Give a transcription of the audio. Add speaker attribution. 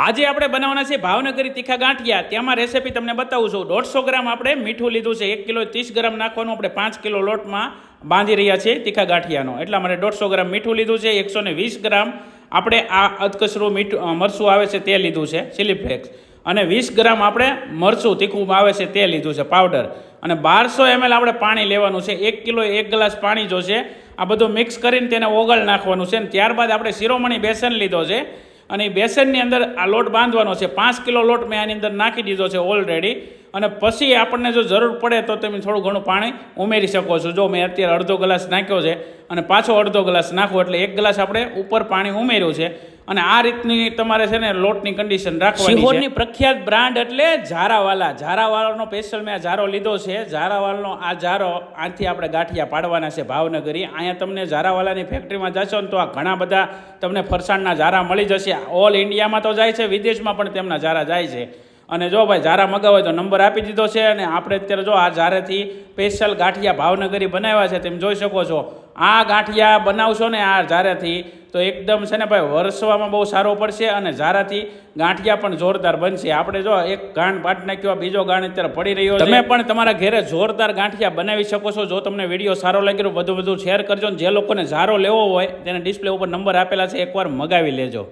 Speaker 1: આજે આપણે બનાવવાના છે ભાવનગરી તીખા ગાંઠિયા. તેમાં રેસીપી તમને બતાવું છું. દોઢસો ગ્રામ આપણે મીઠું લીધું છે. એક કિલો ત્રીસ ગ્રામ નાખવાનું. આપણે પાંચ કિલો લોટમાં બાંધી રહ્યા છીએ તીખા ગાંઠિયાનો. એટલા માટે દોઢસો ગ્રામ મીઠું લીધું છે. એકસો વીસ ગ્રામ આપણે આ અધકસરું મીઠું મરસું આવે છે તે લીધું છે. ચીલી ફ્લેક્સ અને વીસ ગ્રામ આપણે મરચું, તીખું આવે છે તે લીધું છે પાવડર અને બારસો એમએલ આપણે પાણી લેવાનું છે. એક કિલો એક ગ્લાસ પાણી જોશે આ બધું મિક્સ કરીને તેને ઓગળ નાખવાનું છે. અને ત્યારબાદ આપણે શિરોમણી બેસન લીધો છે. અને એ બેસનની અંદર આ લોટ બાંધવાનો છે. પાંચ કિલો લોટ મેં આની અંદર નાખી દીધો છે ઓલરેડી અને પછી આપણને જો જરૂર પડે તો તમે થોડું ઘણું પાણી ઉમેરી શકો છો. જો મેં અત્યારે અડધો ગ્લાસ નાખ્યો છે અને પાછો અડધો ગ્લાસ નાખો એટલે એક ગ્લાસ આપણે ઉપર પાણી ઉમેર્યું છે. અને આ રીતની તમારે છે ને લોટની કન્ડિશન રાખવાની સિહોરની પ્રખ્યાત બ્રાન્ડ એટલે ઝારાવાલા. ઝારાવાલાનો સ્પેશિયલ મેં આ ઝારો લીધો છે. ઝારાવાલનો આ ઝારો આથી આપણે ગાંઠિયા પાડવાના છે ભાવનગરી. અહીંયા તમને ઝારાવાલાની ફેક્ટરીમાં જશો ને તો આ ઘણા બધા તમને ફરસાણના ઝારા મળી જશે. ઓલ ઇન્ડિયામાં તો જાય છે, વિદેશમાં પણ તેમના ઝારા જાય છે. અને જો ભાઈ ઝારા મગાવો હોય તો નંબર આપી દીધો છે અને આપણે અત્યારે જો આ ઝારેથી સ્પેશિયલ ગાંઠિયા ભાવનગરી બનાવ્યા છે તેમ જોઈ શકો છો. આ ગાંઠિયા બનાવશો ને આ ઝારાથી તો એકદમ છે ને ભાઈ વરસવામાં બહુ સારો પડશે અને ઝારાથી ગાંઠિયા પણ જોરદાર બનશે. આપણે જો એક ગાંઠ પાટ નાખ્યો બીજો ગાંઠ અત્યારે પડી રહ્યો તમે પણ તમારા ઘરે જોરદાર ગાંઠિયા બનાવી શકો છો. જો તમને વીડિયો સારો લાગ્યો બધું બધું શેર કરજો. અને જે લોકોને ઝારો લેવો હોય તેને ડિસ્પ્લે ઉપર નંબર આપેલા છે એકવાર મગાવી લેજો.